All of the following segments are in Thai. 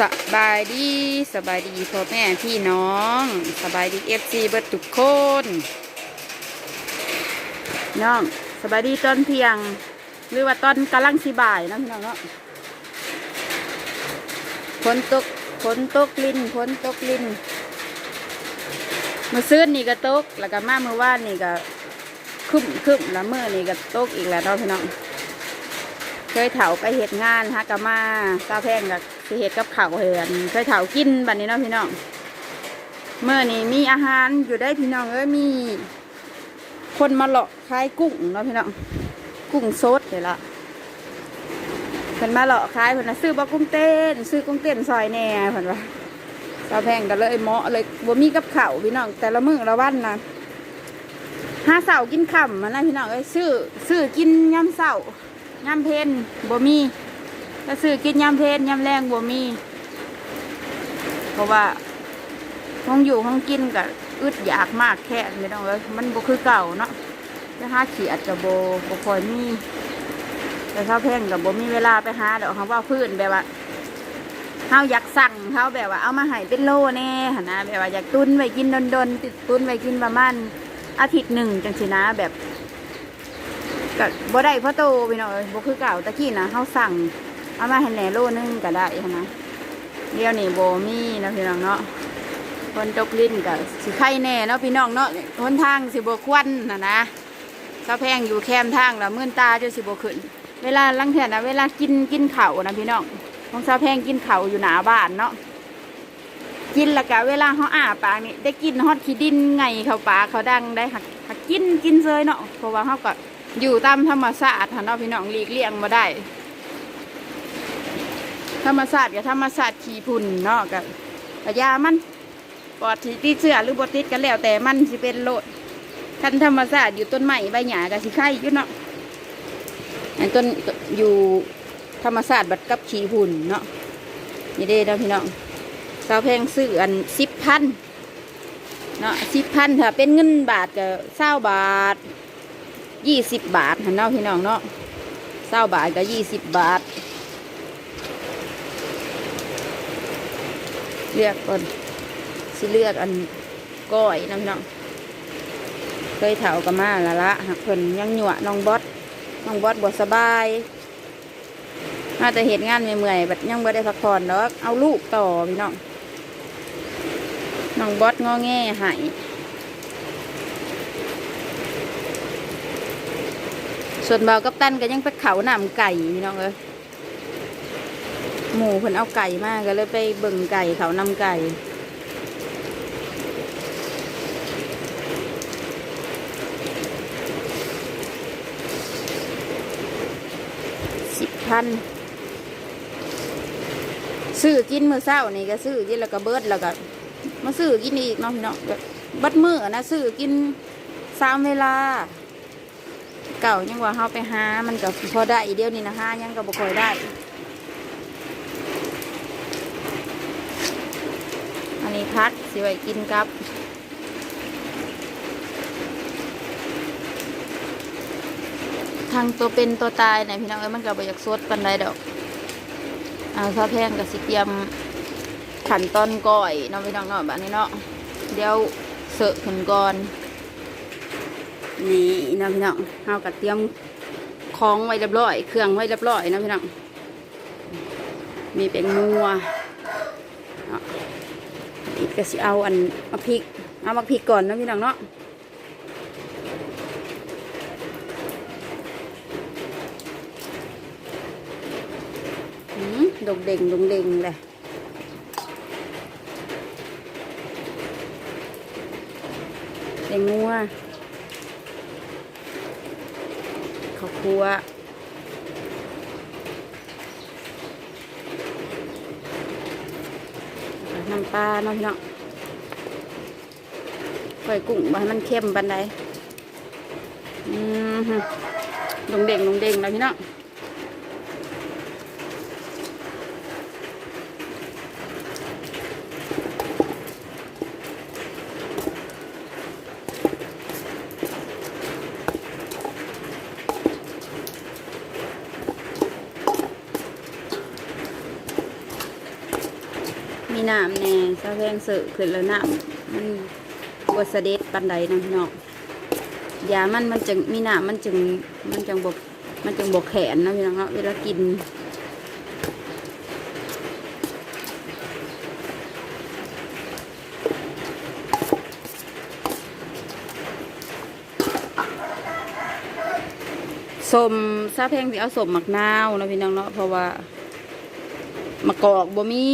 สบายดีสบายดีพ่อแม่พี่น้อง สบายดีเอฟซีเบิดทุกคนน้องสบายดีตอนเที่ยง หรือว่าตอนกำลังสิบ่ายนาะพี่น้องเนาะฝนตกฝนตกลินฝนตกลินมือซื้อนี่ก็ตก แล้วก็มาเมื่อวานนี่ก็คึมคึมแล้วเมื่อนี่ก็ตกอีกแล้วเนาะพี่น้อง เคยเถาไปเหตุงานฮะกะมาซาแพงกับเหตุกับเขาวเหือนเคยเถากินบัดนนี้เนาะพี่น้องเมื่อนี้มีอาหารอยู่ได้พี่น้องเอ้ยมี คนมาเลาะขายกุ้งเนาะพี่น้องกุ้งสดเลยละเพิ่นมาเลาะขายเพิ่นนะซื้อบ่กุ้งเต้น ซื้อกุ้งเต้นซอยแหน่เพิ่นว่าซาแพงก็เลยเหมาะเลยบ่มีกับข้าวพี่น้องแต่ละมื้อละวันนะห้าเสากินค่ำมันนะพี่น้องเอ้ยซื้อซื้อกินยามเสาร์ ยำเพนบ่มีถ้าซื้อกินยำเพนยำแรงบ่มี เพราะว่าห้องอยู่ห้องกินกับอึดอยากมากแค่ไม่ต้องเลยมันบ่คือเก่าเนาะจะหาขียดกับโบบ่คอยมี แต่ข้าวแพงกับบ่มีเวลาไปหาเดอกเขาว่าพื้นแบบว่าเฮาอยากสั่งเขาแบบว่าเอามาให้เป็นโลแน่นนะแบบว่าอยากตุนไว้กินดนๆติดตุนไว้กินประมาณอาทิตย์หนึ่งจังสินะแบบ ก็บ่ได้พราะโตพี่น้องเอ้ยบ่คือเก่าตะกี้นะเฮาสั่งเอามาให้แหน่โลนึงก็ได้หั้นะเดี๋ยวนี้บ่มีนะพี่น้องเนาะคนตกลิ้นก็สิไข่แน่เนาะพี่น้องเนาะหนทางสิบควันน่ะนะเสาแพงอยู่แคมทางแล้วมื่นตาจะสิบขึ้น เวลาลังเถื่อนะเวลากินกินเข้านะพี่น้องของเสาแพงกินเข้าอยู่หนาบ้านเนาะกินแล้วก็เวลาเฮาอ้าปากนี่ได้กินฮอดขี้ดินไงเขาปากเขาดังได้หักหักกินกินเลยเนาะเพราะว่าเฮาก็ อยู่ตามธรรมชาติค่ะเนาพี่น้องหลีกเลี่ยงมาได้ ธรรมชาติกับธรรมชาติขี่พุ่นเนาะกับยามันปอดที่ติดเสื้อหรือบอติดกันแล้วแต่มันสิเป็นโลดคันธรรมชาติอยู่ต้นไม้ใบหญ้ากับสิไข่ยู่เนาะอันต้นอยู่ธรรมชาติบัดกับขี่พุ่นเนาะนี่เด้นะพี่น้องสาวแพงซื้ออันสิบพันเนาะสิบพันถ้าเป็นเงินบาทก็เศร้าบาท ยี่สิบบาทหันเนาะพี่น้องเนาะเศร้าบาทก็ยี่สิบบาท เลือกก่อนสิเลือกอันก้อยน้องพี่น้องเคยเถากับมาละละหักเพิ่นยังหยวน้องบอสน้องบอสบ่สบายมาแต่เหตุงานเมื่อยๆแบบยังบ่ได้พักผ่อนดอกเอาลูกต่อพี่น้องน้องบอสงอแงหาย ส่วนเบากับตันก็ยังไปเขาหนำไก่พี่น้องเอ้ยหมูเพิ่นเอาไก่มากก็เลยไปเบิ่งไก่เขานำไก่สิบพันซื้อกินมื้อเช้านี่ก็ซื้อกินแล้วก็เบิดแล้วก็มาซื้อกินอีกเนาะพี่น้องเบิดมื้อนะซื้อกินสามเวลา เก่ายังว่าเฮาไปหา มันก็พอได้อีเดียวนี่นะฮะยังก็บ่ค่อยได้ อันนี้พัดสิไว้กินกับทางตัวเป็นตัวตายเนี่ยพี่น้องเอ้ยมันก็บ่อยากสดปานใดดอกอ่าข้าแพงก็สิเตรียมขันตอนก้อยเนาะพี่น้องเนาะบัดนี้เนาะเดี๋ยวเสอะขึ้นก่อน นี่นะพี่น้องเฮาก็เตรียมของไว้เรียบร้อย เครื่องไว้เรียบร้อยนะพี่น้องมีเป็นงัวอีกก็สิเอาอันมาพริก เอามาพริกก่อนนะพี่น้องเนาะอืมดงเด่งดงเด่งเลยเด่งงัว ข้าว คั่วน้ำปลาเนาะพี่น้องก่อยกุ้งมาให้มันเข้มบันใดอืมฮึลงเด้งลงเด้งแล้วพี่น้อง น้ำแน่ซาแพงเสือขึ้นแล้วน้ำมันบวเสด็จปันใดนะพี่น้องยามันมันจึงมีน้ำมันจึงมันจึงบกมันจึงบกแขนนะพี่น้องเนาะเวลากินสมซาแพงสิเอาสมหมักนาวนะพี่น้องเนาะเพราะว่า มะกอกบ่มี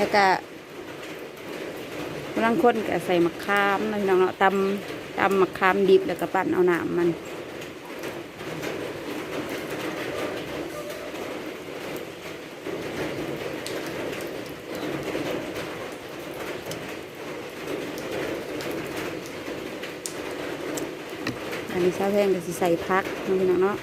แล้วก็กำลังคนก็ใส่มะขามนาะพี่น้องเนาะตำตำมะขามดิบแล้วก็ปั่นเอาน้ำมันอันนี้ซาแพงก็สิใส่พักนะพี่น้องเนาะ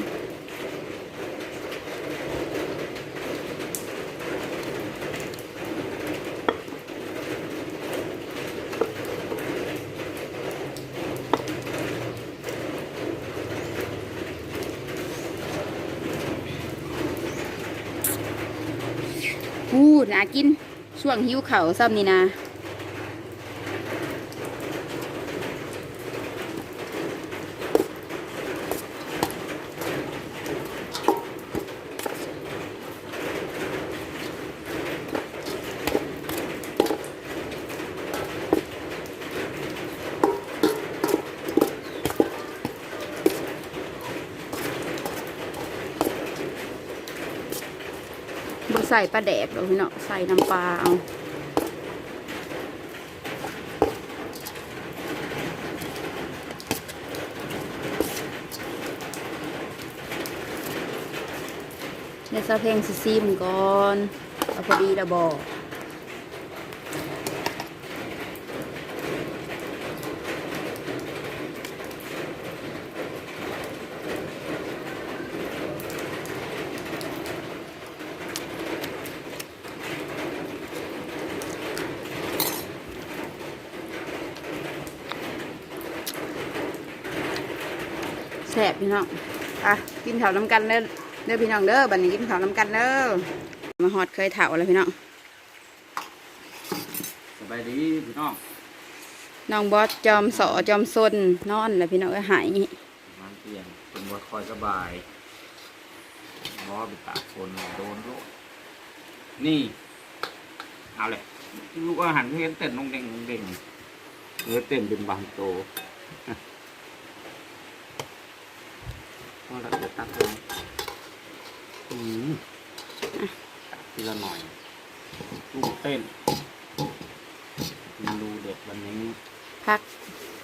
อู้ น่ากินช่วงหิวเขาซ้ำนี่นะ บ่ ใส่ปลาแดกหรอกพี่เนาะใส่น้ำปลาเอาเดี๋ยวซาเพลงซิซีมก่อนเอาพอดีระบอก ซ่บพี่น้องอะกินข้าวน้ำกันเด้อเด้อพี่น้องเด้อบัดนี้กินข้าวน้ำกันเด้อมาฮอดเคยเถาแล้วพี่น้องสบายดีพี่น้องน้องบอสจอมสอจอมซนนอนแล้วพี่น้องก็หายมันเปลี่ยนเป็นวัดคอยสบายรอไปตากฝนโดนโลกนี่เอาเลยลูกอาหารเห็นเต้นนงเด้งนงเด้งเนื้อเต้นเป็นบางโต ก็เราจะตักเลยอืมตักทีละหน่อยลูกเต้นเมนูเด็ดวันนี้พัก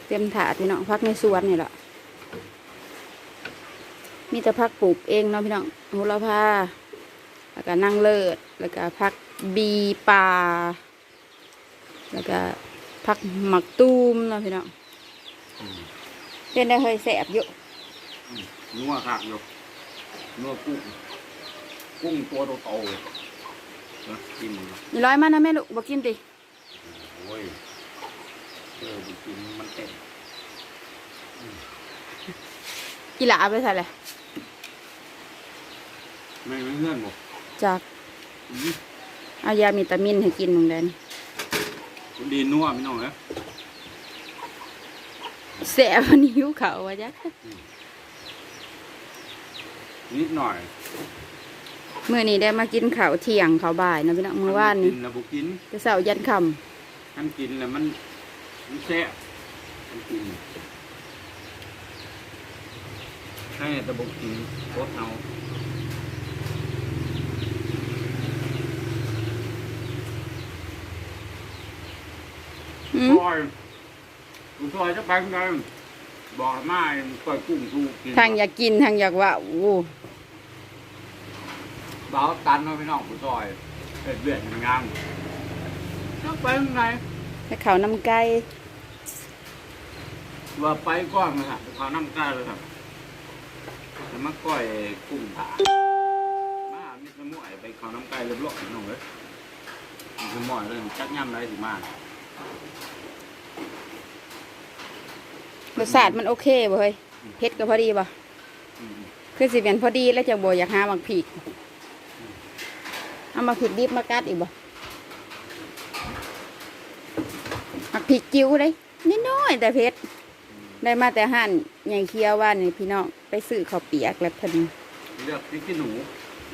เต็มถาดพี่น้องพักในสวนนี่แหละมีแต่พักปลูกเองเนาะพี่น้องโหระพาแล้วก็นั่งเลิศแล้วก็พักบีปลาแล้วก็พักหมักตูมเนาะพี่น้องอืมเป็นได้เคยแสบอยู่อืม นัวครับอยู่นัวกุ้งกุ้งตัวโตๆนะกินมันนี่ร้อยมานะแม่ลูกบอกกินติโอ้ยเออไปกินมันเต็มกีฬาเอาไปใส่เลยไม่ไม่เงื่อนบ่จากอืมเอายามิตามินให้กินมึงได้นี่คุณดีนัวพี่น้องเอ้ยแสบวันนี้หิวเขาววะจ๊ะ นิดหน่อยมื่อนี้ได้มากินข้าวเที่ยงข้าวบ่ายเนาะพี่น้องมื้อวานนี้กินแล้วบ่กินจะเสาร์ยันค่ท่านกินแล้วมันมันแซ่บท่านกินให้แต่บ่กินโคตรเอาำอืมซอยกูซอยจะไปไง บอกให้มาปล่อยกุ้งทูกินทางอยากกินทางอยากว่าโอ้บ่าวตันเนาะพี่น้องกูซอยเอ็ดเบียดงามจะไปไงถ้าเขาวน้ำไก่ว่าไปก้อนนะครับเขาน้ำกล้าเลยครับแล้วมาก้อยกุ้งผามามีสมุยไปเขาน้ำไก่เรียบร้อยน้องเลยมีสมุยเลยจักย่ำไรสิมา รสชาติมันโอเคบ่เฮ้ยเผ็ดก็พอดีบ่อืมคือสิเป็นพอดีแล้วจังบ่อยากหามักผิกเอามาผิกดิบมากัดอีกบ่มักผิกจิ้วเลยนิดน้อยแต่เผ็ดได้มาแต่หั่นใหญ่เคี้ยวว่านี่พี่น้องไปซื้อข้าวเปียกแล้วเพิ่นเลือกพริกขี้หนู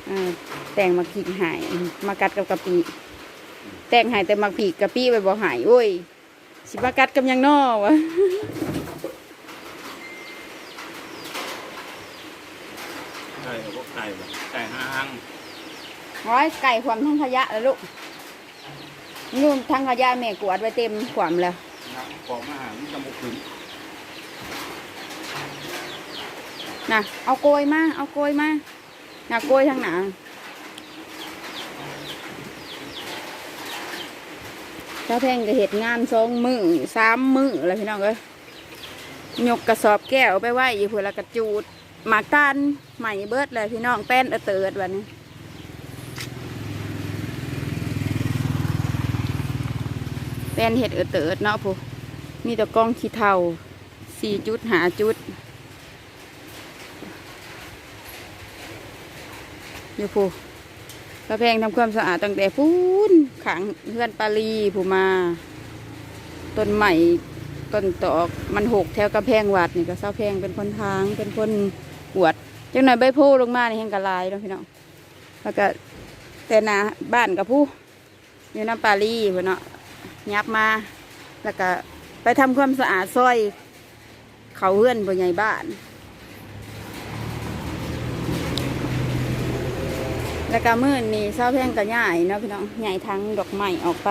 อ่าแต่งมาผิกหายมากัดกับกะปิแต่งหายแต่มักผิกกะปิไปบ่หายโอ้ยสิมากัดกับหยังน้อวะ ไก่กับพวกไก่แบบไก่ห้างร้อยไก่ความทั้งขยะแล้วลูกนู่นทั้งขยะแม่กวาดไว้เต็มความแล้วน้ำกองอาหารจมูกขึงนะเอาโกยมาเอาโกยมาน่ะโกยทางหนาเจ้าแพงก็เหตุงานสองมือสามมือแล้วพี่น้องเอ้ยยกกระสอบแก้วไปไหวอยู่เพื่อละกระจูดหมากตาน ใหม่เบิดเลยพี่น้องแป้นเอเติดวันนี้แป้นเห็ดเอเติดเนาะผู้มีแตะกล้องขี้เทาสี่จุดหาจุดอยู่ผู้พระแพงทำความสะอาดตั้งแต่พูนขังเพื่อนปาลีผู้มาต้นใหม่ต้นตอกมันหกแถวกระแพงวัดนี่ก็เศร้าแพงเป็นคนทางเป็นคนกวด จังหน่อยใบโพลงมาในแห้งกระลายเนาะพี่น้องแล้วก็แต่นาบ้านกับผู้อยู่น้ำปาลีเพื่นเนาะยับมา แล้วก็ไปทำความสะอาดซอย เขาเพื่อนผู้ใหญ่บ้าน แล้วก็มื่นนี่เศร้าแพ่งกับใหญ่เนาะพี่น้องใหญ่ทั้งดอกไม้ออกไป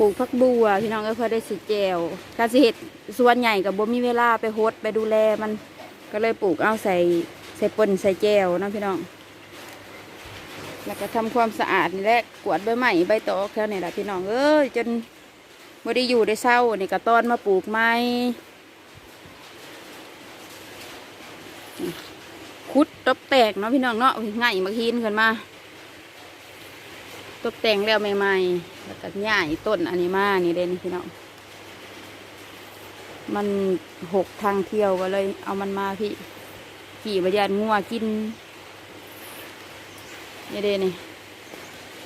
ปลูกพักบัวพี่น้องก็เพื่อได้สิแจวการสิเห็ดส่วนใหญ่กับบ่มีเวลาไปโฮดไปดูแลมันก็เลยปลูกเอาใส่ใส่ปนใส่แจวนะพี่น้อง แล้วก็ทำความสะอาดนี่แหละกวาดใบไม้ใบตอกแค่นี้แหละพี่น้องเอ้ยจนบ่ได้อยู่ได้เศร้านี่ก็ต้อนมาปลูกไม้คุดตบแตกเนาะพี่น้องเนาะง่ายมาหินขึ้นมา ตบแต่งแล้วใหม่ๆแล้วก็ย่ายต้นอันนี้มานี่เด่นพี่น้องมันหกทางเที่ยวก็เลย เอามันมาพี่ขี่บยานงัวกินนี่เด่นนี่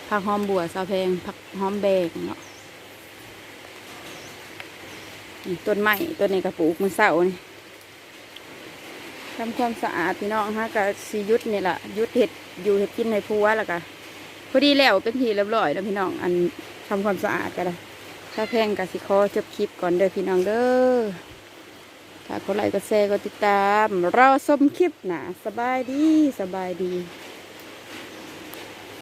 ผักหอมบัวซาแพงผักหอมแบกเนาะต้นไม้ต้นนี้กระปลูกมันเสานี่ทำความสะอาดพี่น้องฮะกับสียุดนี่แหละยุดเห็ดอยู่เห็ดกินในพัวะแล้วก็ พอดีแล้วเป็นทีเรียบร้อยแล้วพี่น้อง อันทำความสะอาดกันเลยถ้าแพงกับสิคอจบคลิปก่อนเด้อพี่น้องเด้อถ้าเขาไลค์ก็แชร์ก็ติดตาม รอชมคลิปหนาสบายดีสบายดี